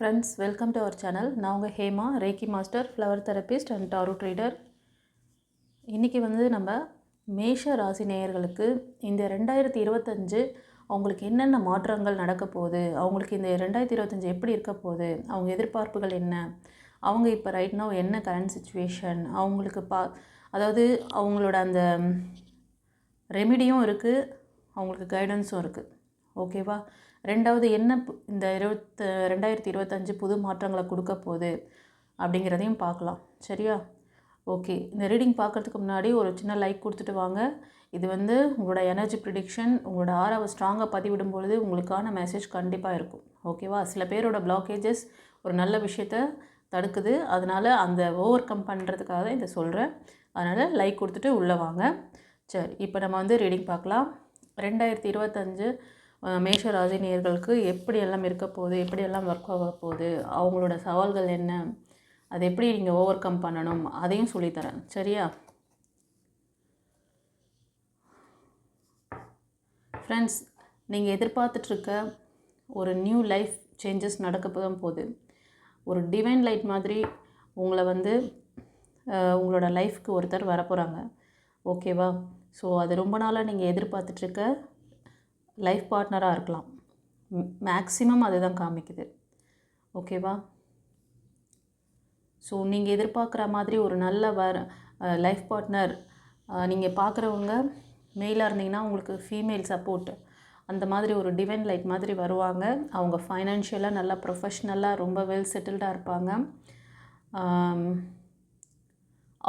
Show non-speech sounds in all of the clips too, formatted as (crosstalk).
Friends welcome to our channel நான் உங்கள் Hema reiki master flower therapist and tarot reader இன்றைக்கி வந்து நம்ம மேஷ ராசி நேயர்களுக்கு இந்த ரெண்டாயிரத்தி இருபத்தஞ்சு அவங்களுக்கு என்னென்ன மாற்றங்கள் நடக்க போகுது? அவங்களுக்கு இந்த ரெண்டாயிரத்தி இருபத்தஞ்சு எப்படி இருக்க போகுது? அவங்க எதிர்பார்ப்புகள் என்ன? அவங்க இப்போ ரைட் என்ன கரண்ட் சுச்சுவேஷன் அவங்களுக்கு பா அதாவது அவங்களோட அந்த ரெமிடியும் இருக்குது அவங்களுக்கு கைடன்ஸும் இருக்குது ஓகேவா ரெண்டாவது என்ன இந்த இருபத்து ரெண்டாயிரத்தி இருபத்தஞ்சு புது மாற்றங்களை கொடுக்க போகுது அப்படிங்கிறதையும் பார்க்கலாம். சரியா? ஓகே. இந்த ரீடிங் பார்க்கறதுக்கு முன்னாடி ஒரு சின்ன லைக் கொடுத்துட்டு வாங்க. இது வந்து உங்களோட எனர்ஜி ப்ரிடிக்ஷன் உங்களோட ஆறாவை ஸ்ட்ராங்காக பதிவிடும் பொழுது உங்களுக்கான மெசேஜ் கண்டிப்பாக இருக்கும். ஓகேவா? சில பேரோட பிளாக்கேஜஸ் ஒரு நல்ல விஷயத்த தடுக்குது. அதனால் அந்த ஓவர் கம் பண்ணுறதுக்காக தான் இதை சொல்கிறேன் அதனால் லைக் கொடுத்துட்டு உள்ளே வாங்க. சரி. இப்போ நம்ம வந்து ரீடிங் பார்க்கலாம். ரெண்டாயிரத்தி இருபத்தஞ்சு மேஷ ராசினியர்களுக்கு எப்படியெல்லாம் எப்படி எல்லாம் இருக்க போகுது எப்படி எல்லாம் ஒர்க் ஆக போகுது அவங்களோட சவால்கள் என்ன அதை எப்படி நீங்கள் ஓவர் கம் பண்ணணும் அதையும் சொல்லித்தரேன். சரியா? ஃப்ரெண்ட்ஸ் நீங்கள் எதிர்பார்த்துட்ருக்க ஒரு நியூ லைஃப் சேஞ்சஸ் நடக்க தான் போகுது. ஒரு டிவைன் லைட் மாதிரி உங்களை வந்து உங்களோட லைஃப்க்கு ஒருத்தர் வரப்போகிறாங்க ஓகேவா ஸோ அது ரொம்ப நாளாக நீங்கள் எதிர்பார்த்துட்ருக்க லைஃப் பார்ட்னராக இருக்கலாம். மேக்ஸிமம் அதுதான் காமிக்குது. ஓகேவா? ஸோ நீங்கள் எதிர்பார்க்குற மாதிரி ஒரு நல்ல வர லைஃப் பார்ட்னர் நீங்கள் பார்க்குறவங்க மெயிலாக இருந்தீங்கன்னா உங்களுக்கு ஃபீமேல் சப்போர்ட் அந்த மாதிரி ஒரு டிவைன் லைட் மாதிரி வருவாங்க. அவங்க ஃபைனான்ஷியலாக நல்லா ப்ரொஃபஷ்னலாக ரொம்ப வெல் செட்டில்டாக இருப்பாங்க.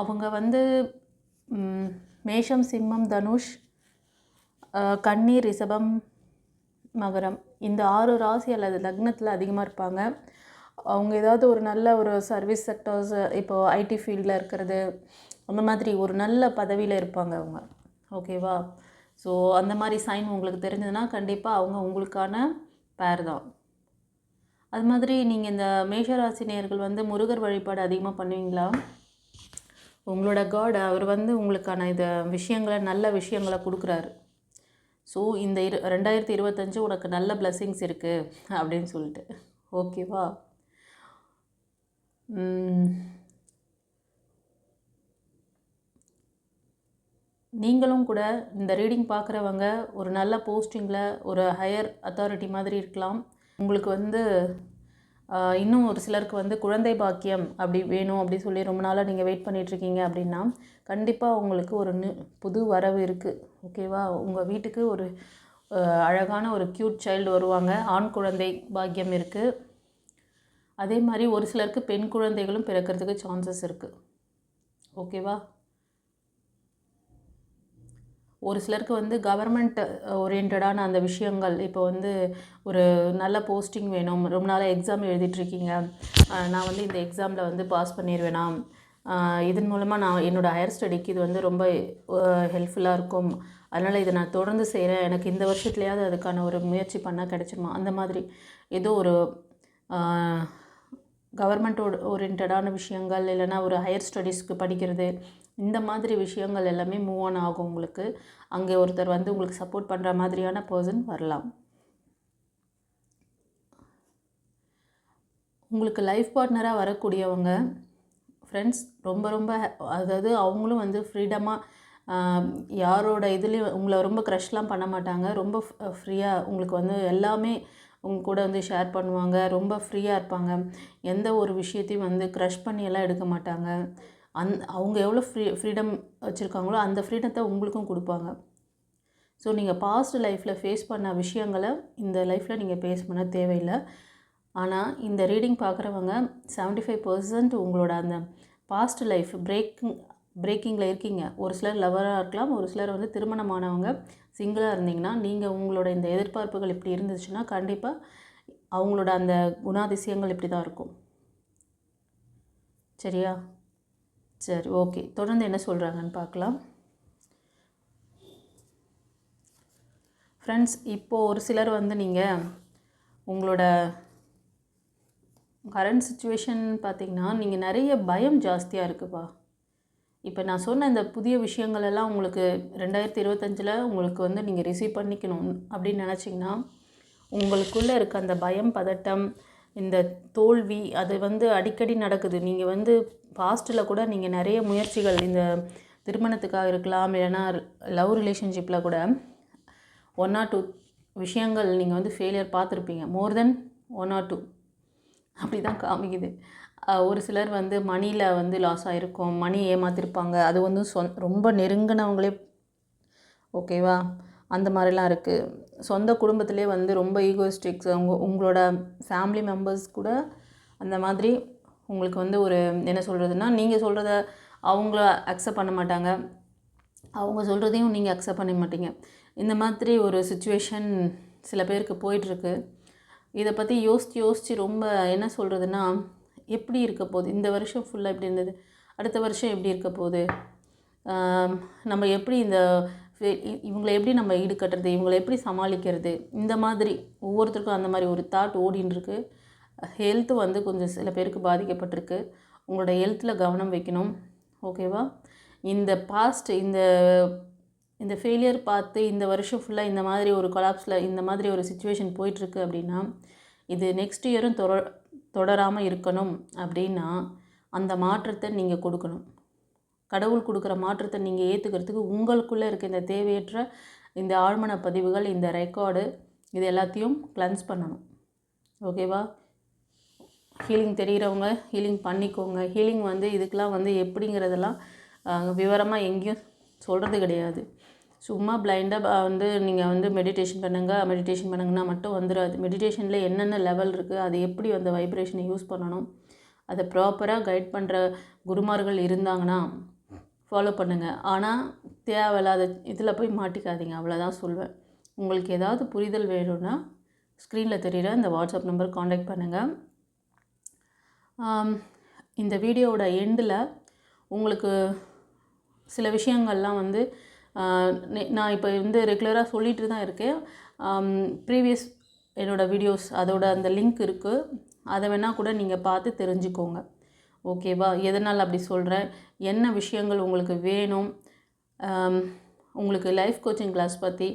அவங்க வந்து மேஷம் சிம்மம் தனுஷ் கண்ணீர் ரிஷபம் மகரம் இந்த ஆறு ராசி அல்லது லக்னத்தில் அதிகமாக இருப்பாங்க. அவங்க ஏதாவது ஒரு நல்ல ஒரு சர்வீஸ் செக்டர்ஸ் இப்போது ஐடி ஃபீல்டில் இருக்கிறது அந்த மாதிரி ஒரு நல்ல பதவியில் இருப்பாங்க அவங்க. ஓகேவா ஸோ அந்த மாதிரி சைன் உங்களுக்கு தெரிஞ்சதுன்னா கண்டிப்பாக அவங்க உங்களுக்கான பேர் தான். அது மாதிரி நீங்கள் இந்த மேஷராசினியர்கள் வந்து முருகர் வழிபாடு அதிகமாக பண்ணுவீங்களா? உங்களோட காட் அவர் வந்து உங்களுக்கான இதை விஷயங்களை நல்ல விஷயங்களை கொடுக்குறாரு. ஸோ இந்த இரு ரெண்டாயிரத்தி இருபத்தஞ்சு உனக்கு நல்ல பிளஸ்ஸிங்ஸ் இருக்குது அப்படின்னு சொல்லிட்டு. ஓகேவா நீங்களும் கூட இந்த ரீடிங் பார்க்குறவங்க ஒரு நல்ல போஸ்டிங்கில் ஒரு ஹையர் அத்தாரிட்டி மாதிரி இருக்கலாம். உங்களுக்கு வந்து இன்னும் ஒரு சிலருக்கு வந்து குழந்தை பாக்கியம் அப்படி வேணும் அப்படி சொல்லி ரொம்ப நாளாக நீங்கள் வெயிட் பண்ணிகிட்ருக்கீங்க அப்படின்னா கண்டிப்பாக உங்களுக்கு ஒரு நி புது வரவு இருக்குது ஓகேவா உங்கள் வீட்டுக்கு ஒரு அழகான ஒரு க்யூட் சைல்டு வருவாங்க. ஆண் குழந்தை பாக்கியம் இருக்குது அதே மாதிரி ஒரு சிலருக்கு பெண் குழந்தைகளும் பிறக்கிறதுக்கு சான்சஸ் இருக்குது ஓகேவா ஒரு சிலருக்கு வந்து கவர்மெண்ட் ஓரியன்டான அந்த விஷயங்கள். இப்போ வந்து ஒரு நல்ல போஸ்டிங் வேணும். ரொம்ப நாளாக எக்ஸாம் எழுதிட்டுருக்கீங்க. நான் வந்து இந்த எக்ஸாமில் வந்து பாஸ் பண்ணிடுவேனா இதன் மூலமாக நான் என்னோடய ஹையர் ஸ்டடிக்கு இது வந்து ரொம்ப ஹெல்ப்ஃபுல்லாக இருக்கும். அதனால் இதை நான் தொடர்ந்து செய்கிறேன் எனக்கு இந்த வருஷத்துலையாவது அதுக்கான ஒரு முயற்சி பண்ணால் கிடச்சிருமா? அந்த மாதிரி ஏதோ ஒரு கவர்மெண்ட் ஓரியன்டான விஷயங்கள் இல்லைன்னா ஒரு ஹையர் ஸ்டடீஸ்க்கு படிக்கிறது இந்த மாதிரி விஷயங்கள் எல்லாமே மூவ் ஆன் ஆகும் உங்களுக்கு. அங்கே ஒருத்தர் வந்து உங்களுக்கு சப்போர்ட் பண்ணுற மாதிரியான பர்சன் வரலாம். உங்களுக்கு லைஃப் பார்ட்னராக வரக்கூடியவங்க ஃப்ரெண்ட்ஸ் ரொம்ப ரொம்ப அதாவது அவங்களும் வந்து ஃப்ரீடமாக யாரோட இதுலேயும் உங்களை ரொம்ப க்ரஷ்லாம் பண்ண மாட்டாங்க. ரொம்ப ஃப்ரீயாக உங்களுக்கு வந்து எல்லாமே உங்க கூட வந்து ஷேர் பண்ணுவாங்க. ரொம்ப ஃப்ரீயாக இருப்பாங்க. எந்த ஒரு விஷயத்தையும் வந்து க்ரஷ் பண்ணி எல்லாம் எடுக்க மாட்டாங்க. அந் அவங்க எவ்வளோ ஃப்ரீ ஃப்ரீடம் வச்சுருக்காங்களோ அந்த ஃப்ரீடத்தை உங்களுக்கும் கொடுப்பாங்க. ஸோ நீங்கள் பாஸ்ட் லைஃப்பில் ஃபேஸ் பண்ண விஷயங்களை இந்த லைஃப்பில் நீங்கள் ஃபேஸ் பண்ண தேவையில்லை. ஆனால் இந்த ரீடிங் பார்க்குறவங்க 75% ஃபைவ் பர்சன்ட் உங்களோட அந்த பாஸ்ட் லைஃப் பிரேக்கிங் பிரேக்கிங்கில் இருக்கீங்க. ஒரு சிலர் லவராக இருக்கலாம் ஒரு சிலர் வந்து திருமணமானவங்க சிங்கிளாக இருந்தீங்கன்னா நீங்கள் உங்களோட இந்த எதிர்பார்ப்புகள் இப்படி இருந்துச்சுன்னா கண்டிப்பாக அவங்களோட அந்த குணாதிசயங்கள் இப்படி தான் இருக்கும். சரியா? சரி ஓகே. தொடர்ந்து என்ன சொல்கிறாங்கன்னு பார்க்கலாம். ஃப்ரெண்ட்ஸ் இப்போது ஒரு சிலர் வந்து நீங்கள் உங்களோட கரண்ட் சுச்சுவேஷன் பார்த்தீங்கன்னா நீங்கள் நிறைய பயம் ஜாஸ்தியாக இருக்குப்பா. இப்போ நான் சொன்ன இந்த புதிய விஷயங்கள் எல்லாம் உங்களுக்கு ரெண்டாயிரத்தி இருபத்தஞ்சில் உங்களுக்கு வந்து நீங்கள் ரிசீவ் பண்ணிக்கணும் அப்படின்னு நினச்சிங்கன்னா உங்களுக்குள்ளே இருக்க அந்த பயம் பதட்டம் இந்த தோல்வி அது வந்து அடிக்கடி நடக்குது. நீங்கள் வந்து பாஸ்ட்டில் கூட நீங்கள் நிறைய முயற்சிகள் இந்த திருமணத்துக்காக இருக்கலாம் இல்லைன்னா லவ் ரிலேஷன்ஷிப்பில் கூட ஒன் ஆர் டூ விஷயங்கள் நீங்கள் வந்து ஃபெயிலியர் பார்த்துருப்பீங்க. More than one or two அப்படி தான் காமிக்குது ஒரு சிலர் வந்து மணியில் வந்து லாஸ் ஆகிருக்கும் மணி ஏமாத்திருப்பாங்க. அது வந்து சொ ரொம்ப நெருங்கினவங்களே ஓகேவா அந்த மாதிரிலாம் இருக்குது சொந்த குடும்பத்திலே வந்து ரொம்ப ஈகோஸ்டிக்ஸ் அவங்க உங்களோட ஃபேமிலி மெம்பர்ஸ் கூட அந்த மாதிரி உங்களுக்கு வந்து ஒரு என்ன சொல்கிறதுனா நீங்கள் சொல்கிறத அவங்கள அக்செப்ட் பண்ண மாட்டாங்க. அவங்க சொல்கிறதையும் நீங்கள் அக்செப்ட் பண்ண மாட்டீங்க. இந்த மாதிரி ஒரு சுச்சுவேஷன் சில பேருக்கு போயிட்டுருக்கு. இதை பற்றி யோசித்து யோசித்து ரொம்ப என்ன சொல்கிறதுனா எப்படி இருக்க போகுது? இந்த வருஷம் ஃபுல்லாக எப்படி இருந்தது? அடுத்த வருஷம் எப்படி இருக்க போகுது? நம்ம எப்படி இந்த இவங்களை எப்படி நம்ம ஈடுகட்டுறது? இவங்களை எப்படி சமாளிக்கிறது? இந்த மாதிரி ஒவ்வொருத்தருக்கும் அந்த மாதிரி ஒரு தாட் ஓடின்னு ஹெல்த்து வந்து கொஞ்சம் சில பேருக்கு பாதிக்கப்பட்டிருக்கு. உங்களோட ஹெல்த்தில் கவனம் வைக்கணும். ஓகேவா இந்த பாஸ்ட் இந்த இந்த ஃபெயிலியர் பார்த்து இந்த வருஷம் ஃபுல்லாக இந்த மாதிரி ஒரு கொலாப்ஸில் இந்த மாதிரி ஒரு சுச்சுவேஷன் போயிட்டுருக்கு அப்படின்னா இது நெக்ஸ்ட் இயரும் தொட தொடராமல் இருக்கணும் அப்படின்னா அந்த மாற்றத்தை நீங்கள் கொடுக்கணும். கடவுள் கொடுக்குற மாற்றத்தை நீங்கள் ஏற்றுக்கிறதுக்கு உங்களுக்குள்ளே இருக்க இந்த தேவையற்ற இந்த ஆழ்மன பதிவுகள் இந்த ரெக்கார்டு இது எல்லாத்தையும் கிளன்ஸ் பண்ணணும். ஓகேவா? ஹீலிங் தெரிகிறவங்க ஹீலிங் பண்ணிக்கோங்க. ஹீலிங் வந்து இதுக்கெலாம் வந்து எப்படிங்கிறதெல்லாம் விவரமாக எங்கேயும் சொல்கிறது கிடையாது. சும்மா பிளைண்டாக வந்து நீங்கள் வந்து மெடிடேஷன் பண்ணுங்கள் மெடிடேஷன் பண்ணுங்கன்னா மட்டும் வந்துடாது மெடிடேஷனில் என்னென்ன லெவல் இருக்குது அது எப்படி அந்த வைப்ரேஷனை யூஸ் பண்ணணும் அதை ப்ராப்பராக கைட் பண்ணுற குருமார்கள் இருந்தாங்கன்னா ஃபாலோ பண்ணுங்கள் ஆனால் தேவையில்லாத இதில் போய் மாட்டிக்காதீங்க. அவ்வளோதான் சொல்வேன். உங்களுக்கு ஏதாவது புரிதல் வேணும்னா ஸ்க்ரீனில் தெரிகிற இந்த வாட்ஸ்அப் நம்பர் காண்டாக்ட் பண்ணுங்கள் இந்த வீடியோவோட எண்டில் உங்களுக்கு சில விஷயங்கள்லாம் வந்து நான் இப்போ வந்து ரெகுலராக சொல்லிட்டு தான் இருக்கேன். ப்ரீவியஸ் என்னோடய வீடியோஸ் அதோட அந்த லிங்க் இருக்குது அதை வேணால் கூட நீங்கள் பார்த்து தெரிஞ்சுக்கோங்க. ஓகேவா? எதனால் அப்படி சொல்கிறேன்? என்ன விஷயங்கள் உங்களுக்கு வேணும்? உங்களுக்கு லைஃப் கோச்சிங் கிளாஸ் பற்றி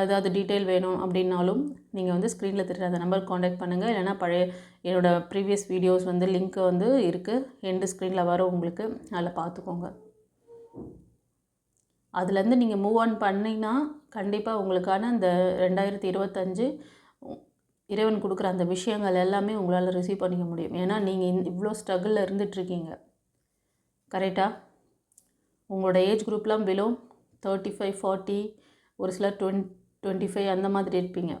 ஏதாவது டீட்டெயில் வேணும் அப்படின்னாலும் நீங்கள் வந்து ஸ்க்ரீனில் தெரியுற அந்த நம்பர் காண்டாக்ட் பண்ணுங்கள் இல்லைனா பழைய என்னோடய ப்ரீவியஸ் வீடியோஸ் வந்து லிங்க் வந்து இருக்குது எண்டு ஸ்க்ரீனில் வரும் உங்களுக்கு அதில் பார்த்துக்கோங்க. அதுலேருந்து நீங்கள் மூவ் ஆன் பண்ணினா கண்டிப்பாக உங்களுக்கான அந்த ரெண்டாயிரத்தி இருபத்தஞ்சு இறைவன் கொடுக்குற அந்த விஷயங்கள் எல்லாமே உங்களால் ரிசீவ் பண்ணிக்க முடியும். ஏன்னா நீங்கள் இந் இவ்வளோ ஸ்ட்ரகிளில் இருந்துகிட்ருக்கீங்க கரெக்டாக உங்களோட ஏஜ் குரூப்லாம் பிலோ தேர்ட்டி ஃபைவ் ஃபார்ட்டி ஒரு சிலர் டுவென் டுவெண்ட்டி ஃபைவ் அந்த மாதிரி இருப்பீங்க.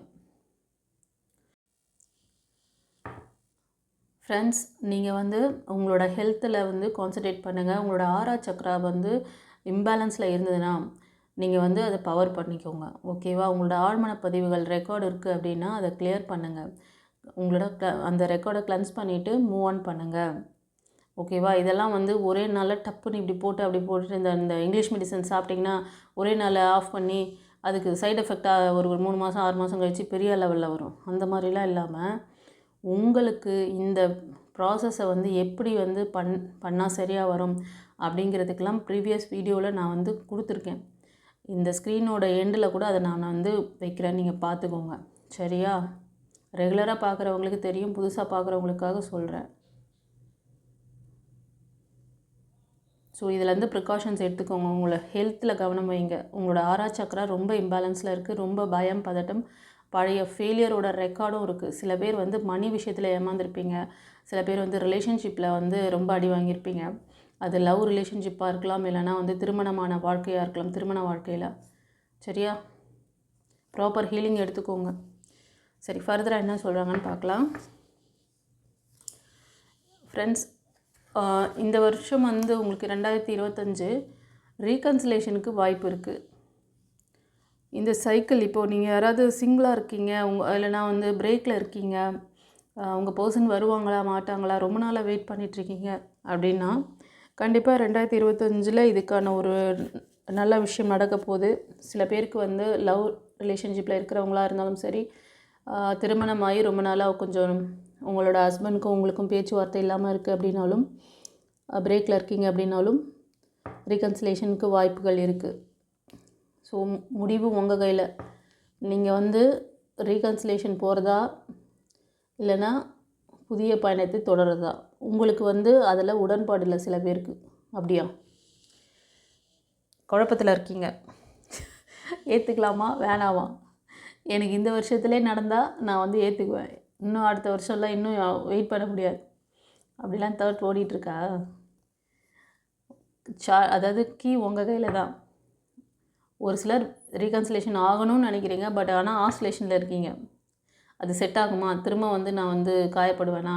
ஃப்ரெண்ட்ஸ் நீங்கள் வந்து உங்களோட ஹெல்த்தில் வந்து கான்சன்ட்ரேட் பண்ணுங்கள் உங்களோட ஆறா சக்ரா வந்து இம்பேலன்ஸில் இருந்ததுன்னா நீங்கள் வந்து அதை பவர் பண்ணிக்கோங்க. ஓகேவா உங்களோட ஆழ்மன பதிவுகள் ரெக்கார்டு இருக்குது அப்படின்னா அதை கிளியர் பண்ணுங்கள் உங்களோட க- அந்த ரெக்கார்டை கிளன்ஸ் பண்ணிவிட்டு மூவ் ஆன் பண்ணுங்கள் ஓகேவா இதெல்லாம் வந்து ஒரே நாளில் டப்புன்னு இப்படி போட்டு அப்படி போட்டுட்டு இந்த இந்த இங்கிலீஷ் மெடிசன் சாப்பிட்டிங்கன்னா ஒரே நாளில் ஆஃப் பண்ணி அதுக்கு சைடு எஃபெக்டாக ஒரு ஒரு மூணு மாதம் ஆறு மாதம் கழித்து பெரிய லெவலில் வரும். அந்த மாதிரிலாம் இல்லாமல் உங்களுக்கு இந்த ப்ராசஸை வந்து எப்படி வந்து பண் பண்ணால் சரியாக வரும் அப்படிங்கிறதுக்கெல்லாம் ப்ரீவியஸ் வீடியோவில் நான் வந்து கொடுத்துருக்கேன். இந்த ஸ்க்ரீனோட எண்டில் கூட அதை நான் வந்து வைக்கிறேன். நீங்கள் பார்த்துக்கோங்க. சரியா? ரெகுலராக பார்க்குறவங்களுக்கு தெரியும். புதுசாக பார்க்குறவங்களுக்காக சொல்கிறேன் ஸோ இதிலேருந்து ப்ரிகாஷன்ஸ் எடுத்துக்கோங்க. உங்களை ஹெல்த்தில் கவனம் வைங்க. உங்களோட ஆறா சக்கரா ரொம்ப இம்பேலன்ஸில் இருக்குது ரொம்ப பயம் பதட்டம் பழைய ஃபெயிலியரோட ரெக்கார்டும் இருக்குது சில பேர் வந்து மணி விஷயத்தில் ஏமாந்துருப்பீங்க. சில பேர் வந்து ரிலேஷன்ஷிப்பில் வந்து ரொம்ப அடி வாங்கியிருப்பீங்க. அது லவ் ரிலேஷன்ஷிப்பாக இருக்கலாம் இல்லைனா வந்து திருமணமான வாழ்க்கையாக இருக்கலாம் திருமண வாழ்க்கையில். சரியா? ப்ராப்பர் ஹீலிங் எடுத்துக்கோங்க. சரி ஃபர்தராக என்ன சொல்கிறாங்கன்னு பார்க்கலாம். ஃப்ரெண்ட்ஸ் இந்த வருஷம் வந்து உங்களுக்கு ரெண்டாயிரத்தி இருபத்தஞ்சு ரீகன்சிலேஷனுக்கு வாய்ப்பு இருக்குது இந்த சைக்கிள் இப்போது நீங்கள் யாராவது சிங்கிளாக இருக்கீங்க உங்கள் இல்லைனா வந்து பிரேக்கில் இருக்கீங்க உங்கள் பர்சன் வருவாங்களா மாட்டாங்களா ரொம்ப நாளாக வெயிட் பண்ணிகிட்ருக்கீங்க அப்படின்னா கண்டிப்பாக ரெண்டாயிரத்தி இருபத்தஞ்சில் இதுக்கான ஒரு நல்ல விஷயம் நடக்க போகுது. சில பேருக்கு வந்து லவ் ரிலேஷன்ஷிப்பில் இருக்கிறவங்களா இருந்தாலும் சரி திருமணம் ஆகி ரொம்ப நாளாக கொஞ்சம் உங்களோட ஹஸ்பண்டுக்கும் உங்களுக்கும் பேச்சுவார்த்தை இல்லாமல் இருக்குது அப்படின்னாலும் பிரேக்கில் இருக்கீங்க அப்படின்னாலும் ரீகன்சிலேஷனுக்கு வாய்ப்புகள் இருக்குது ஸோ முடிவு உங்கள் கையில். நீங்கள் வந்து ரீகன்சிலேஷன் போகிறதா இல்லைன்னா புதிய பயணத்தை தொடருதா உங்களுக்கு வந்து அதில் உடன்பாடு இல்லை சில பேருக்கு. அப்படியா? குழப்பத்தில் இருக்கீங்க. ஏற்றுக்கலாமா வேணாமா? எனக்கு இந்த வருஷத்துலேயே நடந்தால் நான் வந்து ஏற்றுக்குவேன் இன்னும் அடுத்த வருஷம்லாம் இன்னும் வெயிட் பண்ண முடியாது. அப்படிலாம் தேர்ட் ஓடிட்டுருக்கா? சா அதாவது கீ உங்கள் கையில் தான். ஒரு சிலர் ரீகன்சிலேஷன் ஆகணும்னு நினைக்கிறீங்க பட் ஆனால் ஆஸ்லேஷனில் இருக்கீங்க. அது செட் ஆகுமா? திரும்ப வந்து நான் வந்து காயப்படுவேனா?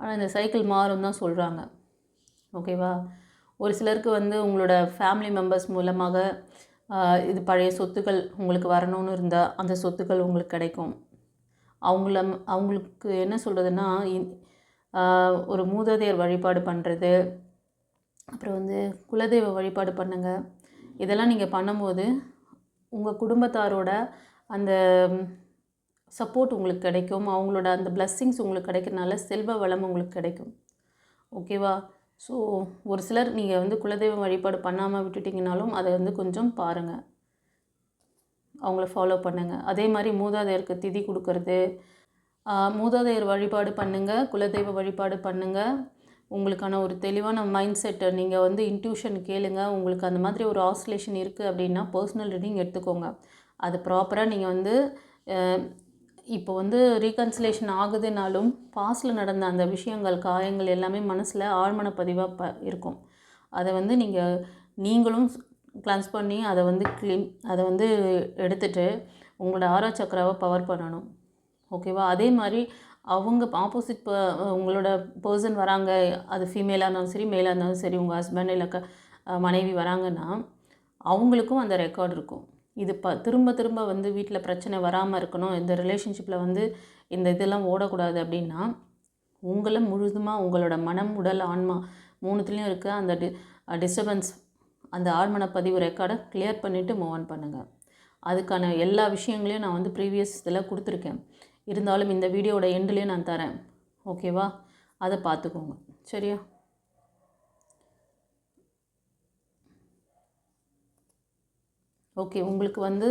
ஆனால் இந்த சைக்கிள் மாறும் தான் சொல்கிறாங்க ஓகேவா ஒரு சிலருக்கு வந்து உங்களோட ஃபேமிலி மெம்பர்ஸ் மூலமாக இது பழைய சொத்துக்கள் உங்களுக்கு வரணும்னு இருந்தால் அந்த சொத்துக்கள் உங்களுக்கு கிடைக்கும். அவங்கள அவங்களுக்கு என்ன சொல்கிறதுன்னா ஒரு மூதாதையர் வழிபாடு பண்ணுறது அப்புறம் வந்து குலதெய்வ வழிபாடு பண்ணுங்க. இதெல்லாம் நீங்கள் பண்ணும்போது உங்கள் குடும்பத்தாரோட அந்த சப்போர்ட் உங்களுக்கு கிடைக்கும். அவங்களோட அந்த பிளஸ்ஸிங்ஸ் உங்களுக்கு கிடைக்கிறனால செல்வ வளம் உங்களுக்கு கிடைக்கும். ஓகேவா ஸோ ஒரு சிலர் நீங்கள் வந்து குலதெய்வம் வழிபாடு பண்ணாமல் விட்டுட்டிங்கனாலும் அதை வந்து கொஞ்சம் பாருங்கள் அவங்கள ஃபாலோ பண்ணுங்கள் அதே மாதிரி மூதாதையருக்கு திதி கொடுக்கறது. மூதாதையர் வழிபாடு பண்ணுங்கள் குலதெய்வ வழிபாடு பண்ணுங்கள் உங்களுக்கான ஒரு தெளிவான மைண்ட் செட்டை நீங்கள் வந்து இன்ட்யூஷன் கேளுங்க. உங்களுக்கு அந்த மாதிரி ஒரு ஆஸ்லேஷன் இருக்குது அப்படின்னா பர்சனல் ரீடிங் எடுத்துக்கோங்க. அது ப்ராப்பராக நீங்கள் வந்து இப்போ வந்து ரீகன்சிலேஷன் ஆகுதுனாலும் பாஸ்டில் நடந்த அந்த விஷயங்கள் காயங்கள் எல்லாமே மனசில் ஆழ்மன பதிவாக ப இருக்கும். அதை வந்து நீங்கள் நீங்களும் கிளன்ஸ் பண்ணி அதை வந்து க்ளீன் அதை வந்து எடுத்துகிட்டு உங்களோட ஆரோ சக்கராவை பவர் பண்ணணும் ஓகேவா அதே மாதிரி அவங்க ஆப்போசிட் ப உங்களோட பர்சன் வராங்க அது ஃபீமேலாக இருந்தாலும் சரி மேலாக இருந்தாலும் சரி உங்கள் ஹஸ்பண்ட் இல்லை க மனைவி வராங்கன்னா அவங்களுக்கும் அந்த ரெக்கார்ட் இருக்கும். இது ப திரும்ப திரும்ப வந்து வீட்டில் பிரச்சனை வராமல் இருக்கணும். இந்த ரிலேஷன்ஷிப்பில் வந்து இந்த இதெல்லாம் ஓடக்கூடாது அப்படின்னா உங்களை முழுதுமாக உங்களோட மனம் உடல் ஆன்மா மூணுத்துலேயும் இருக்க அந்த டி டிஸ்டர்பன்ஸ் அந்த ஆழ்மன பதிவு ரெக்கார்டை கிளியர் பண்ணிவிட்டு மூவ் ஆன் பண்ணுங்கள் அதுக்கான எல்லா விஷயங்களையும் நான் வந்து ப்ரீவியஸ் இதில் கொடுத்துருக்கேன். இருந்தாலும் இந்த வீடியோவோட எண்ட்லேயும் நான் தரேன். ஓகேவா அதை பார்த்துக்கோங்க. சரியா? ஓகே உங்களுக்கு வந்து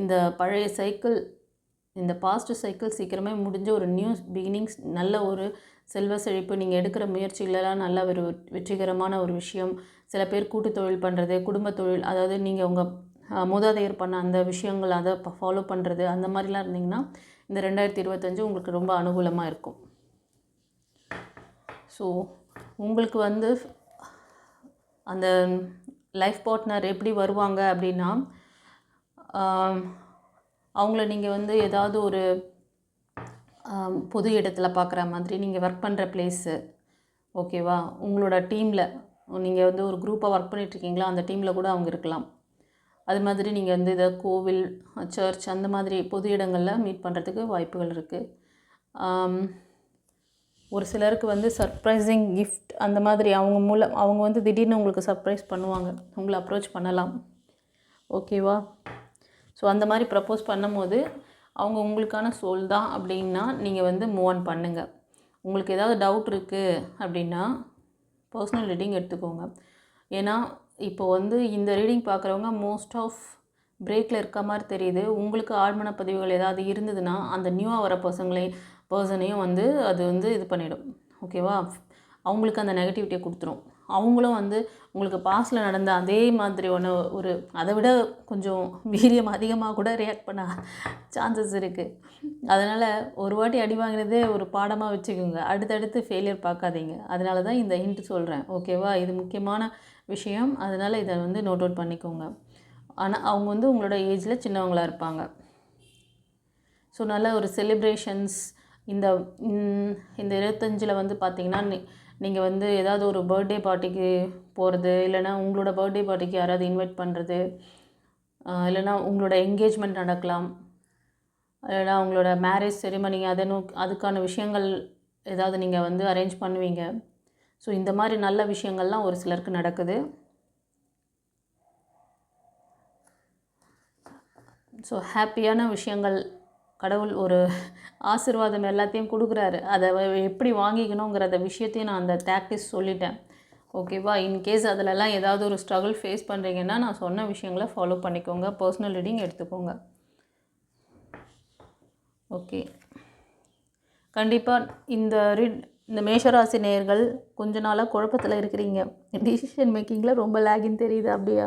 இந்த பழைய சைக்கிள் இந்த பாஸ்ட் சைக்கிள் சீக்கிரமே முடிஞ்ச ஒரு நியூ பிகினிங்ஸ் நல்ல ஒரு செல்வ செழிப்பு நீங்கள் எடுக்கிற முயற்சிகளெல்லாம் நல்ல ஒரு வெற்றிகரமான ஒரு விஷயம். சில பேர் கூட்டு தொழில் பண்ணுறது குடும்ப தொழில் அதாவது நீங்கள் உங்கள் மூதாதையர் பண்ண அந்த விஷயங்கள் அதை ஃபாலோ பண்ணுறது அந்த மாதிரிலாம் இருந்தீங்கன்னா இந்த ரெண்டாயிரத்தி இருபத்தஞ்சு உங்களுக்கு ரொம்ப அனுகூலமாக இருக்கும். ஸோ உங்களுக்கு வந்து அந்த லைஃப் பார்ட்னர் எப்படி வருவாங்க அப்படின்னா அவங்கள நீங்கள் வந்து ஏதாவது ஒரு பொது இடத்துல பார்க்குற மாதிரி நீங்கள் ஒர்க் பண்ணுற பிளேஸு ஓகேவா உங்களோட டீமில் நீங்கள் வந்து ஒரு குரூப்பாக ஒர்க் பண்ணிகிட்ருக்கீங்களா அந்த டீமில் கூட அவங்க இருக்கலாம். அது மாதிரி நீங்கள் வந்து இதை கோவில் சர்ச் அந்த மாதிரி பொது இடங்களில் மீட் பண்ணுறதுக்கு வாய்ப்புகள் இருக்குது ஒரு சிலருக்கு வந்து சர்ப்ரைசிங் கிஃப்ட் அந்த மாதிரி அவங்க மூலம் அவங்க வந்து திடீர்னு உங்களுக்கு சர்ப்ரைஸ் பண்ணுவாங்க. உங்களை அப்ரோச் பண்ணலாம். ஓகேவா ஸோ அந்த மாதிரி ப்ரப்போஸ் பண்ணும்போது அவங்க உங்களுக்கான சோல் தான் அப்படின்னா நீங்கள் வந்து மூவ் ஆன் பண்ணுங்கள் உங்களுக்கு ஏதாவது டவுட் இருக்குது அப்படின்னா பர்சனல் ரீடிங் எடுத்துக்கோங்க. ஏன்னா இப்போ வந்து இந்த ரீடிங் பார்க்குறவங்க மோஸ்ட் ஆஃப் பிரேக்கில் இருக்க மாதிரி தெரியுது. உங்களுக்கு ஆழ்மன பதிவுகள் ஏதாவது இருந்ததுன்னா அந்த நியூவாக வர பர்சங்களை பர்சனையும் வந்து அது வந்து இது பண்ணிடும். ஓகேவா அவங்களுக்கு அந்த நெகட்டிவிட்டியை கொடுத்துரும். அவங்களும் வந்து உங்களுக்கு பாஸ்டில் நடந்த அதே மாதிரி ஒன்று ஒரு அதை விட கொஞ்சம் வீரியம் அதிகமாக கூட ரியாக்ட் பண்ண சான்சஸ் இருக்குது அதனால் ஒரு வாட்டி அடி வாங்கினதே ஒரு பாடமாக வச்சுக்கோங்க. அடுத்தடுத்து ஃபெயிலியர் பார்க்காதீங்க. அதனால தான் இந்த ஹிண்ட் சொல்கிறேன் ஓகேவா இது முக்கியமான விஷயம். அதனால் இதை வந்து நோட் அவுட் பண்ணிக்கோங்க. ஆனால் அவங்க வந்து உங்களோட ஏஜில் சின்னவங்களாக இருப்பாங்க. ஸோ நல்ல ஒரு செலிப்ரேஷன்ஸ் இந்த இந்த இருபத்தஞ்சில் வந்து பார்த்திங்கன்னா நீங்கள் வந்து ஏதாவது ஒரு பர்த்டே பார்ட்டிக்கு போகிறது இல்லைன்னா உங்களோட பர்த்டே பார்ட்டிக்கு யாராவது இன்வைட் பண்ணுறது இல்லைன்னா உங்களோட என்கேஜ்மெண்ட் நடக்கலாம் இல்லைன்னா உங்களோட மேரேஜ் செரிமனி அதை நோக்கி அதுக்கான விஷயங்கள் ஏதாவது நீங்கள் வந்து அரேஞ்ச் பண்ணுவீங்க. ஸோ இந்த மாதிரி நல்ல விஷயங்கள்லாம் ஒரு சிலருக்கு நடக்குது. ஸோ ஹாப்பியான விஷயங்கள் கடவுள் ஒரு ஆசீர்வாதம் எல்லாத்தையும் கொடுக்குறாரு. அதை எப்படி வாங்கிக்கணுங்கிறத விஷயத்தையும் நான் அந்த டாக்டிஸ் சொல்லிட்டேன். ஓகேவா இன்கேஸ் அதிலலாம் ஏதாவது ஒரு ஸ்ட்ரகிள் ஃபேஸ் பண்ணுறீங்கன்னா நான் சொன்ன விஷயங்களை ஃபாலோ பண்ணிக்கோங்க. பர்சனல் ரீடிங் எடுத்துக்கோங்க. ஓகே கண்டிப்பாக இந்த ரீட் இந்த மேஷராசி நேயர்கள் கொஞ்ச நாளாக குழப்பத்தில் இருக்கிறீங்க. டிசிஷன் மேக்கிங்கில் ரொம்ப லேகின்னு தெரியுது அப்படியா?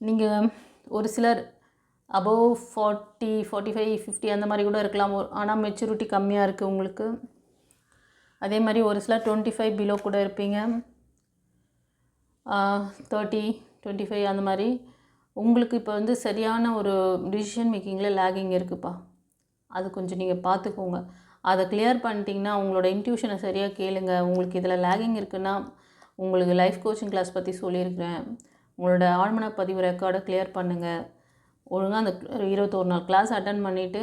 நீங்கள் ஒரு சிலர் above forty forty five fifty அந்த மாதிரி கூட இருக்கலாம். ஆனால் மெச்சூரிட்டி கம்மியாக இருக்குது உங்களுக்கு. அதே மாதிரி ஒரு சிலர் டுவெண்ட்டி ஃபைவ் பிலோ கூட இருப்பீங்க. தேர்ட்டி டுவெண்ட்டி ஃபைவ் அந்த மாதிரி. உங்களுக்கு இப்போ வந்து சரியான ஒரு டிசிஷன் மேக்கிங்கில் லேகிங் இருக்குப்பா. அது கொஞ்சம் நீங்கள் பார்த்துக்கோங்க அதை கிளியர் பண்ணிட்டீங்கன்னா உங்களோட இன்ட்யூஷனை சரியாக கேளுங்க. உங்களுக்கு இதில் லேகிங் இருக்குன்னா உங்களுக்கு லைஃப் கோச்சிங் கிளாஸ் பற்றி சொல்லியிருக்கிறேன். உங்களோட ஆழ்மன பதிவு ரெக்கார்டை கிளியர் பண்ணுங்கள் ஒழுங்காக அந்த இருபத்தோரு நாள் கிளாஸ் அட்டன் பண்ணிவிட்டு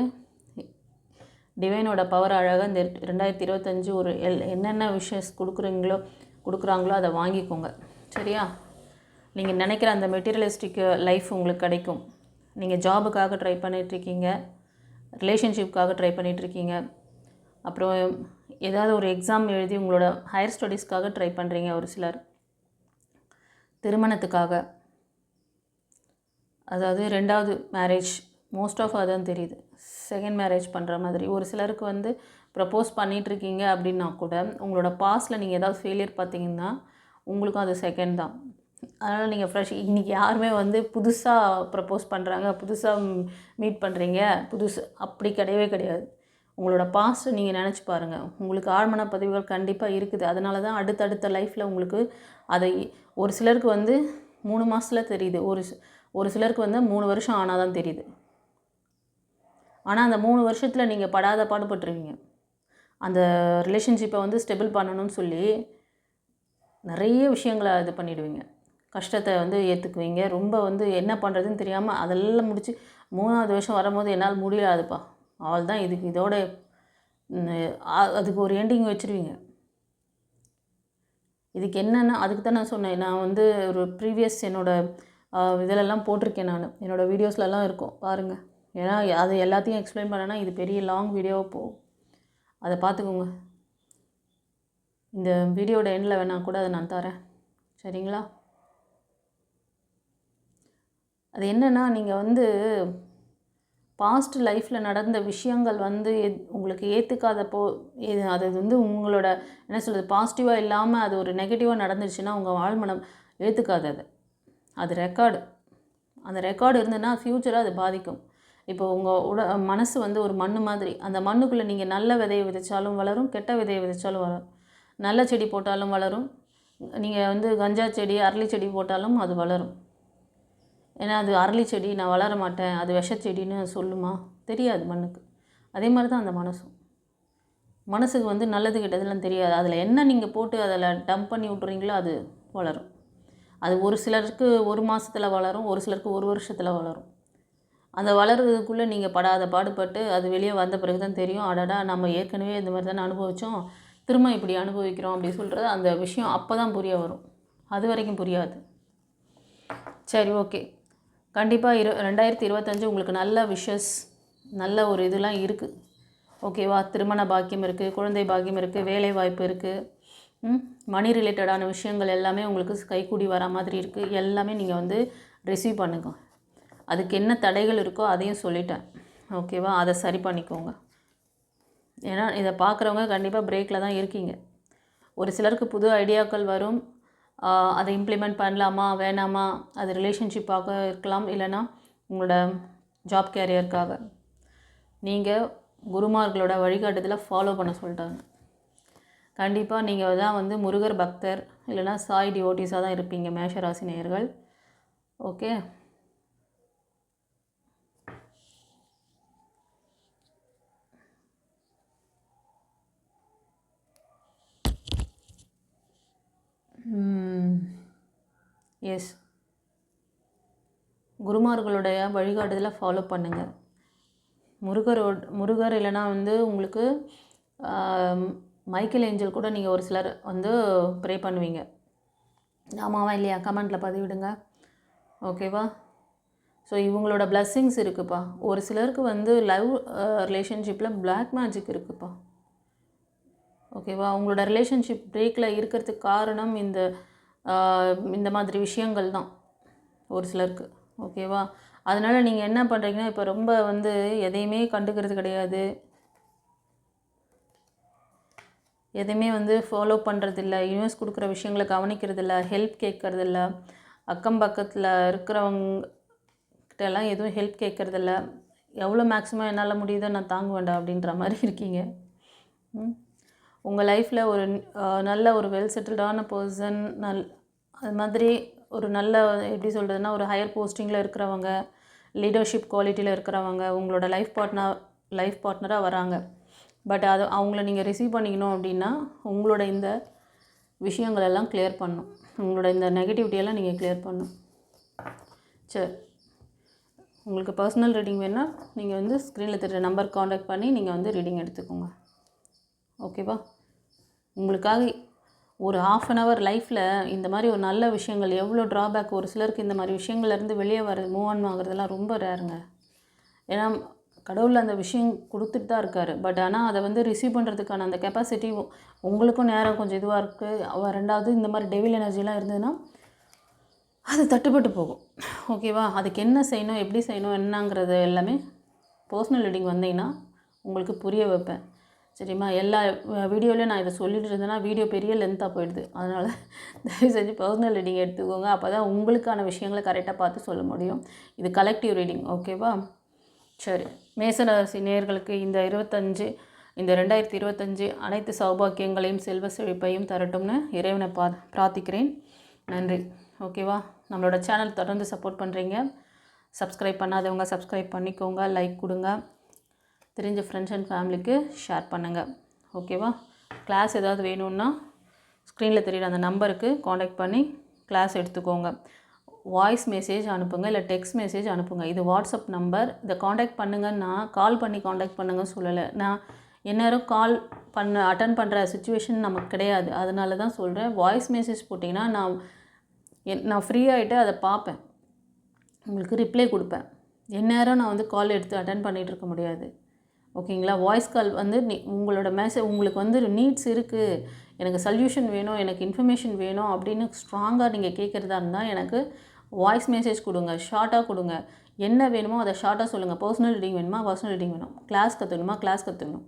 டிவைனோட பவர் அழகாக இந்த ரெண்டாயிரத்தி இருபத்தஞ்சு ஒரு எல் என்னென்ன விஷயஸ் கொடுக்குறீங்களோ கொடுக்குறாங்களோ அதை வாங்கிக்கோங்க. சரியா? நீங்கள் நினைக்கிற அந்த மெட்டீரியலிஸ்டிக் லைஃப் உங்களுக்கு கிடைக்கும். நீங்கள் ஜாபுக்காக ட்ரை பண்ணிகிட்ருக்கீங்க ரிலேஷன்ஷிப்காக ட்ரை பண்ணிகிட்ருக்கீங்க அப்புறம் ஏதாவது ஒரு எக்ஸாம் எழுதி உங்களோட ஹையர் ஸ்டடீஸ்க்காக ட்ரை பண்ணுறீங்க ஒரு சிலர். திருமணத்துக்காக. அதாவது ரெண்டாவது மேரேஜ் மோஸ்ட் ஆஃப் அதான் தெரியுது. செகண்ட் மேரேஜ் பண்ணுற மாதிரி. ஒரு சிலருக்கு வந்து ப்ரப்போஸ் பண்ணிகிட்ருக்கீங்க அப்படின்னா கூட உங்களோட பாஸ்டில் நீங்கள் ஏதாவது ஃபெயிலியர் பார்த்தீங்கன்னா உங்களுக்கும் அது செகண்ட் தான். அதனால் நீங்கள் ஃப்ரெஷ் இன்றைக்கி யாருமே வந்து புதுசாக ப்ரப்போஸ் பண்ணுறாங்க புதுசாக மீட் பண்ணுறீங்க புதுசு அப்படி கிடையவே கிடையாது. உங்களோட பாஸ்ட்டை நீங்கள் நினச்சி பாருங்கள் உங்களுக்கு ஆழ்மன பதிவுகள் கண்டிப்பாக இருக்குது. அதனால தான் அடுத்தடுத்த லைஃப்பில் உங்களுக்கு அதை ஒரு சிலருக்கு வந்து மூணு மாதத்தில் தெரியுது. ஒரு ஒரு சிலருக்கு வந்து மூணு வருஷம் ஆனால் தான் தெரியுது. ஆனால் அந்த மூணு வருஷத்தில் நீங்கள் படாத பாடுபட்டுருவீங்க. அந்த ரிலேஷன்ஷிப்பை வந்து ஸ்டெபிள் பண்ணணும்னு சொல்லி நிறைய விஷயங்களை இது பண்ணிவிடுவீங்க கஷ்டத்தை வந்து ஏற்றுக்குவீங்க ரொம்ப வந்து என்ன பண்ணுறதுன்னு தெரியாமல் அதெல்லாம் முடித்து மூணாவது வருஷம் வரும்போது என்னால் முடியாதுப்பா அவள் தான் இதுக்கு இதோட அதுக்கு ஒரு எண்டிங் வச்சுருவீங்க. இதுக்கு என்னென்னா அதுக்கு தான் நான் சொன்னேன். நான் வந்து ஒரு ப்ரீவியஸ் என்னோடய இதிலெல்லாம் போட்டிருக்கேன் நான். என்னோட வீடியோஸ்லலாம் இருக்கும். பாருங்கள் ஏன்னா அது எல்லாத்தையும் எக்ஸ்பிளைன் பண்ணனா இது பெரிய லாங் வீடியோவாக போகும் அதை பார்த்துக்கோங்க இந்த வீடியோட எண்டில் வேணால் கூட அதை நான் தரேன். சரிங்களா? அது என்னென்னா நீங்கள் வந்து பாஸ்ட் லைஃப்பில் நடந்த விஷயங்கள் வந்து உங்களுக்கு ஏற்றுக்காதப்போ இது அது வந்து உங்களோட என்ன சொல்கிறது பாசிட்டிவாக இல்லாமல் அது ஒரு நெகட்டிவாக நடந்துச்சுன்னா உங்கள் வாழ்மனம் ஏற்றுக்காது அது. அது ரெக்கார்டு அந்த ரெக்கார்டு இருந்ததுன்னா ஃப்யூச்சராக அது பாதிக்கும். இப்போ உங்கள் உட மனசு வந்து ஒரு மண்ணு மாதிரி. அந்த மண்ணுக்குள்ளே நீங்கள் நல்ல விதையை விதைச்சாலும் வளரும் கெட்ட விதையை விதைச்சாலும் வளரும். நல்ல செடி போட்டாலும் வளரும். நீங்கள் வந்து கஞ்சா செடி அரளி செடி போட்டாலும் அது வளரும். ஏன்னா அது அரளி செடி நான் வளர மாட்டேன் அது விஷச்செடின்னு சொல்லுமா? தெரியாது மண்ணுக்கு. அதே மாதிரி தான் அந்த மனசும். மனசுக்கு வந்து நல்லது கெட்டதெல்லாம் தெரியாது. அதில் என்ன நீங்கள் போட்டு அதில் டம்ப் பண்ணி விட்றீங்களோ அது வளரும். அது ஒரு சிலருக்கு ஒரு மாதத்தில் வளரும் ஒரு சிலருக்கு ஒரு வருஷத்தில் வளரும். அந்த வளர்றதுக்குள்ளே நீங்கள் படாத பாடுபட்டு அது வெளியே வந்த பிறகு தான் தெரியும். அடடா நம்ம ஏற்கனவே இந்த மாதிரி தானே அனுபவித்தோம் திரும்ப இப்படி அனுபவிக்கிறோம் அப்படி சொல்கிறது அந்த விஷயம் அப்போ தான் புரிய வரும். அது வரைக்கும் புரியாது. சரி ஓகே. கண்டிப்பாக இரு ரெண்டாயிரத்தி இருபத்தஞ்சு உங்களுக்கு நல்ல விஷஸ் நல்ல ஒரு இதெல்லாம் இருக்குது ஓகேவா? திருமண பாக்கியம் இருக்குது குழந்தை பாக்கியம் இருக்குது வேலை வாய்ப்பு இருக்குது மணி ரிலேட்டடான விஷயங்கள் எல்லாமே உங்களுக்கு கைக்கூடி வர மாதிரி இருக்குது எல்லாமே நீங்கள் வந்து ரிசீவ் பண்ணுங்க. அதுக்கு என்ன தடைகள் இருக்கோ அதையும் சொல்லிட்டேன். ஓகேவா அதை சரி பண்ணிக்கோங்க. ஏன்னா இதை பார்க்குறவங்க கண்டிப்பாக பிரேக்கில் தான் இருக்கீங்க. ஒரு சிலருக்கு புது ஐடியாக்கள் வரும். அதை இம்ப்ளிமெண்ட் பண்ணலாமா வேணாமா? அது ரிலேஷன்ஷிப்பாக இருக்கலாம். இல்லைன்னா உங்களோட ஜாப் கேரியருக்காக நீங்கள் குருமார்களோட வழிகாட்டுதலை ஃபாலோ பண்ண சொல்லிட்டாங்க. கண்டிப்பாக நீங்கள் தான் வந்து முருகர் பக்தர். இல்லைன்னா சாய் டிவோட்டிஸாக தான் இருப்பீங்க மேஷராசி நேயர்கள். Okay yes hmm. குருமார்களுடைய வழிகாட்டுதலை ஃபாலோ பண்ணுங்கள் முருகரோட முருகர் இல்லைன்னா வந்து உங்களுக்கு மைக்கேல் ஏஞ்சல் கூட நீங்கள் ஒரு சிலர் வந்து ப்ரே பண்ணுவீங்க. ஆமாவா இல்லையா? கமெண்ட்டில் பதிவிடுங்க. ஓகேவா ஸோ இவங்களோட பிளஸ்ஸிங்ஸ் இருக்குப்பா. ஒரு சிலருக்கு வந்து லவ் ரிலேஷன்ஷிப்பில் பிளாக் மேஜிக் இருக்குப்பா. ஓகேவா உங்களோட ரிலேஷன்ஷிப் பிரேக்கில் இருக்கிறதுக்கு காரணம் இந்த இந்த மாதிரி விஷயங்கள் தான் ஒரு சிலருக்கு. ஓகேவா அதனால் நீங்கள் என்ன பண்ணுறீங்கன்னா இப்போ ரொம்ப வந்து எதையுமே கண்டுக்கிறது கிடையாது. எதுவுமே வந்து ஃபாலோ பண்ணுறதில்ல யூனிவர்ஸ் கொடுக்குற விஷயங்களை கவனிக்கிறதில்ல ஹெல்ப் கேட்கறதில்ல அக்கம் பக்கத்தில் இருக்கிறவங்கிட்டலாம் எதுவும் ஹெல்ப் கேட்கறதில்ல. எவ்வளோ மேக்ஸிமம் என்னால் முடியுதோ நான் தாங்க வேண்டாம் அப்படின்ற மாதிரி இருக்கீங்க. உங்கள் லைஃப்பில் ஒரு நல்ல ஒரு வெல் செட்டில்டான பர்சன் நல் அது மாதிரி ஒரு நல்ல எப்படி சொல்கிறதுனா ஒரு ஹையர் போஸ்டிங்கில் இருக்கிறவங்க லீடர்ஷிப் குவாலிட்டியில் இருக்கிறவங்க உங்களோட லைஃப் பார்ட்னர் லைஃப் பார்ட்னராக வராங்க. பட் அது அவங்கள நீங்கள் ரிசீவ் பண்ணிக்கணும் அப்படின்னா உங்களோட இந்த விஷயங்கள் எல்லாம் clear பண்ணணும் உங்களோட இந்த நெகட்டிவிட்டியெல்லாம் நீங்கள் கிளியர் பண்ணும். சரி. உங்களுக்கு பர்சனல் ரீடிங் வேணால் நீங்கள் வந்து ஸ்க்ரீனில் தெரியுற நம்பர் காண்டாக்ட் பண்ணி நீங்கள் வந்து ரீடிங் எடுத்துக்கோங்க. ஓகேவா உங்களுக்காக ஒரு ஆஃப் அன் ஹவர் லைஃப்பில் இந்த மாதிரி ஒரு நல்ல விஷயங்கள் எவ்வளோ ட்ராபேக் ஒரு சிலருக்கு இந்த மாதிரி விஷயங்கள்லேருந்து வெளியே வர மூவ் ஆன் ஆகுறதெல்லாம் ரொம்ப ரேருங்க ஏன்னா கடவுள் அந்த விஷயம் கொடுத்துட்டு தான் இருக்காரு. பட் ஆனால் அதை வந்து ரிசீவ் பண்ணுறதுக்கான அந்த கெப்பாசிட்டி உங்களுக்கும் நேரம் கொஞ்சம் இதுவாக இருக்குது ரெண்டாவது இந்த மாதிரி டெவில் எனர்ஜிலாம் இருந்ததுன்னா அது தட்டுப்பட்டு போகும். ஓகேவா அதுக்கு என்ன செய்யணும் எப்படி செய்யணும் என்னங்கிறது எல்லாமே பர்சனல் ரீடிங் வந்தீங்கன்னா உங்களுக்கு புரிய வைப்பேன். சரிம்மா? எல்லா வீடியோலையும் நான் இதை சொல்லிட்டு இருந்தேன்னா வீடியோ பெரிய லென்த்தாக போயிடுது. அதனால் தயவு செஞ்சு பர்சனல் ரீடிங் எடுத்துக்கோங்க. அப்போ தான் உங்களுக்கான விஷயங்களை கரெக்டாக பார்த்து சொல்ல முடியும். இது கலெக்டிவ் ரீடிங் ஓகேவா சரி. மேசராசி நேர்களுக்கு இந்த இருபத்தஞ்சு இந்த ரெண்டாயிரத்தி இருபத்தஞ்சு அனைத்து சௌபாக்கியங்களையும் செல்வ செழிப்பையும் தரட்டும்னு இறைவனை பா பிரார்த்திக்கிறேன். நன்றி. ஓகேவா? நம்மளோட சேனல் தொடர்ந்து சப்போர்ட் பண்ணுறீங்க சப்ஸ்கிரைப் பண்ணாதவங்க சப்ஸ்கிரைப் பண்ணிக்கோங்க லைக் கொடுங்க. தெரிஞ்ச ஃப்ரெண்ட்ஸ் அண்ட் ஃபேமிலிக்கு ஷேர் பண்ணுங்கள் ஓகேவா? கிளாஸ் ஏதாவது வேணும்னா ஸ்க்ரீனில் தெரியுற அந்த நம்பருக்கு காண்டாக்ட் பண்ணி கிளாஸ் எடுத்துக்கோங்க. வாய்ஸ் மெசேஜ் அனுப்புங்க இல்லை டெக்ஸ்ட் மெசேஜ் அனுப்புங்க. இது வாட்ஸ்அப் நம்பர் இதை காண்டாக்ட் பண்ணுங்கன்னா கால் பண்ணி காண்டாக்ட் பண்ணுங்கன்னு சொல்லலை. நான் எந்நேரம் கால் பண்ண அட்டன் பண்ணுற சுச்சுவேஷன் நமக்கு கிடையாது. அதனால தான் சொல்கிறேன் வாய்ஸ் மெசேஜ் போட்டிங்கன்னா நான் என் நான் ஃப்ரீ ஆகிட்டு அதை பார்ப்பேன். உங்களுக்கு ரிப்ளை கொடுப்பேன். எந்நேரம் நான் வந்து கால் எடுத்து அட்டன் பண்ணிகிட்டு இருக்க முடியாது. ஓகேங்களா? வாய்ஸ் கால் வந்து நீ உங்களோட மெசேஜ் உங்களுக்கு வந்து நீட்ஸ் இருக்குது எனக்கு சொல்யூஷன் வேணும். எனக்கு இன்ஃபர்மேஷன் வேணும் அப்படின்னு ஸ்ட்ராங்காக நீங்கள் கேட்குறதா இருந்தால் எனக்கு வாய்ஸ் மெசேஜ் கொடுங்க ஷார்ட்டாக கொடுங்க. என்ன வேணுமோ அதை ஷார்ட்டாக சொல்லுங்கள் பர்சனல் ரீடிங் வேணுமா? பர்சனல் ரீடிங் வேணும். கிளாஸ் கற்றுக்கணுமா கிளாஸ் கற்றுக்கணும்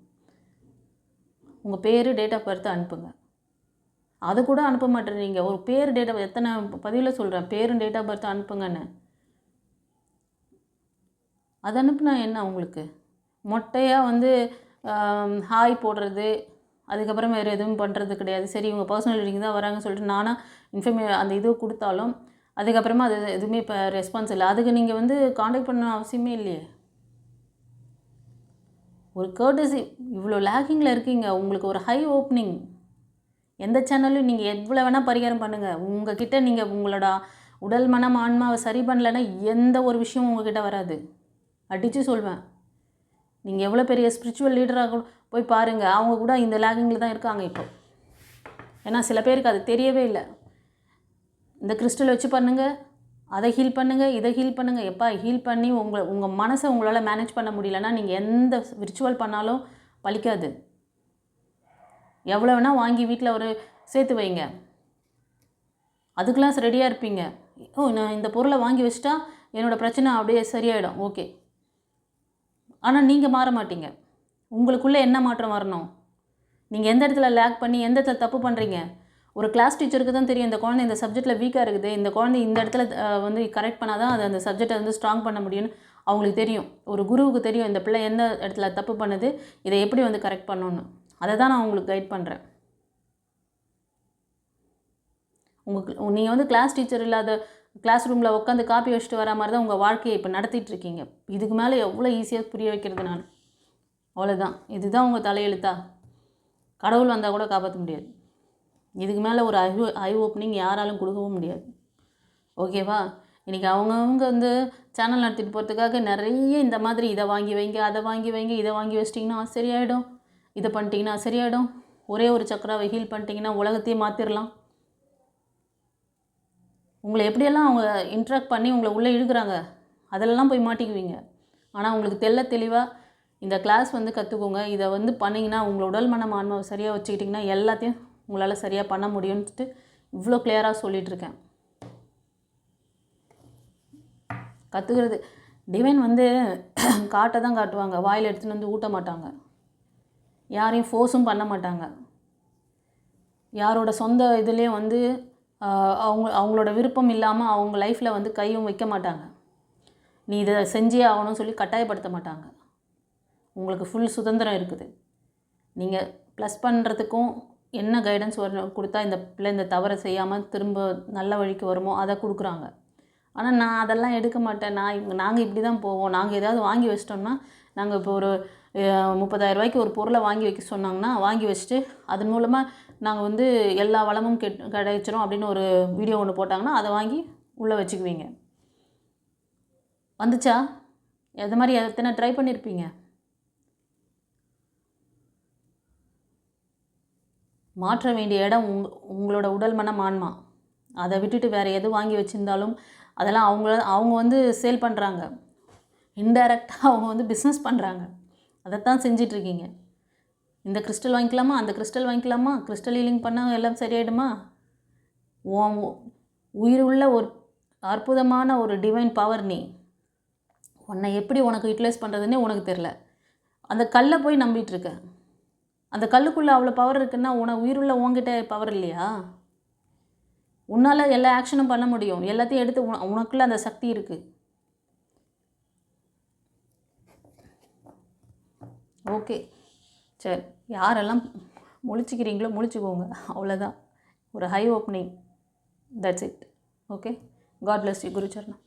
உங்கள் பேர் டேட் ஆஃப் பர்த் அனுப்புங்க. அது கூட அனுப்ப மாட்டேறீங்க ஒரு பேர் டேட் ஆஃப் எத்தனை பதிவில் சொல்கிறேன் பேரும் டேட் ஆஃப் பர்த் அனுப்புங்கன்னு. அது அனுப்புனா என்ன உங்களுக்கு? மொட்டையாக வந்து ஹாய் போடுறது. அதுக்கப்புறம் வேறு எதுவும் பண்ணுறது கிடையாது. சரி இவங்க பர்சனல் ரீடிங் தான் வராங்கன்னு சொல்லிட்டு நானாக இன்ஃபர்மே அந்த இது கொடுத்தாலும் அதுக்கப்புறமா அது எதுவுமே இப்போ ரெஸ்பான்ஸ் இல்லை. அதுக்கு நீங்கள் வந்து காண்டாக்ட் பண்ண அவசியமே இல்லையே. ஒரு கேர்டசி இவ்வளோ லேக்கிங்கில் இருக்கீங்க. உங்களுக்கு ஒரு ஹை ஓப்பனிங் எந்த சேனல்லையும் நீங்கள் எவ்வளோ வேணால் பரிகாரம் பண்ணுங்கள் உங்கள் கிட்டே நீங்கள் உங்களோட உடல் மனம் ஆன்மாவை சரி பண்ணலைன்னா எந்த ஒரு விஷயமும் உங்ககிட்ட வராது. அடித்து சொல்வேன். நீங்கள் எவ்வளோ பெரிய ஸ்பிரிச்சுவல் லீடராக போய் பாருங்கள் அவங்க கூட இந்த லேகிங்கில் தான் இருக்காங்க இப்போ. ஏன்னா சில பேருக்கு அது தெரியவே இல்லை. இந்த கிறிஸ்டல் வச்சு பண்ணுங்கள் அதை ஹீல் பண்ணுங்கள் இதை ஹீல் பண்ணுங்கள் எப்பா ஹீல் பண்ணி உங்களை உங்கள் மனசை உங்களால் மேனேஜ் பண்ண முடியலன்னா நீங்கள் எந்த விர்ச்சுவல் பண்ணாலும் பலிக்காது எவ்வளோ வேணால் வாங்கி வீட்டில் ஒரு சேர்த்து வைங்க. அதுக்கெலாம் ரெடியாக இருப்பீங்க. ஓ நான் இந்த பொருளை வாங்கி வச்சுட்டா என்னோடய பிரச்சனை அப்படியே சரியாயிடும். ஓகே ஆனால் நீங்கள் மாற மாட்டீங்க. உங்களுக்குள்ளே என்ன மாற்றம் வரணும்? நீங்கள் எந்த இடத்துல லேக் பண்ணி எந்த இடத்துல தப்பு பண்ணுறீங்க ஒரு கிளாஸ் டீச்சருக்கு தான் தெரியும் இந்த குழந்தை இந்த சப்ஜெக்ட்டில் வீக்காக இருக்குது இந்த குழந்தை இந்த இடத்துல வந்து கரெக்ட் பண்ணால் தான் அது அந்த சப்ஜெக்டை வந்து ஸ்ட்ராங் பண்ண முடியும்னு அவங்களுக்கு தெரியும். ஒரு குருவுக்கு தெரியும் இந்த பிள்ளை எந்த இடத்துல தப்பு பண்ணுது இதை எப்படி வந்து கரெக்ட் பண்ணணும் அதை தான் நான் உங்களுக்கு கைட் பண்ணுறேன் உங்களுக்கு நீங்கள் வந்து கிளாஸ் டீச்சர் இல்லாத கிளாஸ் ரூமில் உட்காந்து காப்பி வச்சுட்டு வர மாதிரி தான் உங்கள் வாழ்க்கையை இப்போ நடத்திட்டு இருக்கீங்க. இதுக்கு மேலே எவ்வளோ ஈஸியாக புரிய வைக்கிறது நான்? அவ்வளோதான் இதுதான் உங்கள் தலையெழுத்தா? கடவுள் வந்தால் கூட காப்பாற்ற முடியாது. இதுக்கு மேலே ஒரு ஐ ஐ ஓப்பனிங் யாராலும் கொடுக்கவும் முடியாது. ஓகேவா இன்றைக்கி அவங்கவுங்க வந்து சேனல் நடத்திட்டு போகிறதுக்காக நிறைய இந்த மாதிரி இதை வாங்கி வைங்க அதை வாங்கி வைங்க இதை வாங்கி வச்சிட்டிங்கன்னா சரியாயிடும். இதை பண்ணிட்டீங்கன்னா சரியாயிடும். ஒரே ஒரு சக்கராவை ஹீல் பண்ணிட்டீங்கன்னா உலகத்தையே மாற்றிடலாம் உங்களை எப்படியெல்லாம் அவங்க இன்ட்ராக்ட் பண்ணி உங்களை உள்ளே இழுக்கிறாங்க அதெல்லாம் போய் மாட்டிக்குவீங்க. ஆனால் உங்களுக்கு தெல்ல தெளிவாக இந்த கிளாஸ் வந்து கற்றுக்கோங்க இதை வந்து பண்ணிங்கன்னா உங்களோட உடல் மனம் ஆன்மாவை சரியாக வச்சுக்கிட்டிங்கன்னா எல்லாத்தையும் உங்களால் சரியாக பண்ண முடியும்னுட்டு இவ்வளோ கிளியராக சொல்லிகிட்ருக்கேன் இருக்கேன் கற்றுக்கிறது டிவைன் வந்து (clears throat) காட்ட தான் காட்டுவாங்க. வாயில் எடுத்துன்னு வந்து ஊட்ட மாட்டாங்க. யாரையும் ஃபோர்ஸும் பண்ண மாட்டாங்க. யாரோட சொந்த இதுலேயும் வந்து அவங்க அவங்களோட விருப்பம் இல்லாமல் அவங்க லைஃப்பில் வந்து கையும் வைக்க மாட்டாங்க. நீ இதை செஞ்சே ஆகணும்னு சொல்லி கட்டாயப்படுத்த மாட்டாங்க. உங்களுக்கு ஃபுல் சுதந்திரம் இருக்குது. நீங்கள் ப்ளஸ் பண்ணுறதுக்கும் என்ன கைடன்ஸ் வரும் கொடுத்தா இந்த பிள்ளை இந்த தவறை செய்யாமல் திரும்ப நல்ல வழிக்கு வருமோ அதை கொடுக்குறாங்க. ஆனால் நான் அதெல்லாம் எடுக்க மாட்டேன். நான் இவங்க நாங்கள் இப்படி தான் போவோம். நாங்கள் ஏதாவது வாங்கி வச்சிட்டோம்னா நாங்கள் இப்போ ஒரு அஹ், முப்பதாயிரம் ரூபாய்க்கு ஒரு பொருளை வாங்கி வைக்க சொன்னாங்கன்னா வாங்கி வச்சுட்டு அதன் மூலமாக நாங்கள் வந்து எல்லா வளமும் கெட் கிடைச்சிரும் அப்படின்னு ஒரு வீடியோ ஒன்று போட்டாங்கன்னா அதை வாங்கி உள்ளே வச்சுக்குவீங்க. வந்துச்சா? எது மாதிரி எத்தனை ட்ரை பண்ணியிருப்பீங்க மாற்ற வேண்டிய இடம் உங் உங்களோட உடல் மனம் ஆன்மா. அதை விட்டுட்டு வேறு எது வாங்கி வச்சுருந்தாலும் அதெல்லாம் அவங்கள அவங்க வந்து சேல் பண்ணுறாங்க இன்டைரக்டாக (laughs) அவங்க வந்து பிஸ்னஸ் பண்ணுறாங்க அதைத்தான் செஞ்சிட்ருக்கீங்க. இந்த கிறிஸ்டல் வாங்கிக்கலாமா? அந்த கிறிஸ்டல் வாங்கிக்கலாமா? கிறிஸ்டல் ஹீலிங் பண்ணால் எல்லாம் சரியாயிடுமா? உன் உயிர் உள்ள ஒரு அற்புதமான ஒரு டிவைன் பவர் நீ. உன்னை எப்படி உனக்கு யூட்டிலைஸ் பண்ணுறதுன்னே உனக்கு தெரில அந்த கல்லை போய் நம்பிகிட்ருக்கேன் அந்த கல்லுக்குள்ளே அவ்வளோ பவர் இருக்குன்னா உன உயிருள்ள உன்கிட்ட பவர் இல்லையா? உன்னால் எல்லா ஆக்ஷனும் பண்ண முடியும். எல்லாத்தையும் எடுத்து உன உனக்குள்ளே அந்த சக்தி இருக்குது ஓகே. சரி யாரெல்லாம் முழிச்சிக்கிறீங்களோ முழிச்சுக்கோங்க. அவ்வளோதான் ஒரு high opening that's it okay God bless you குருச்சரணம்.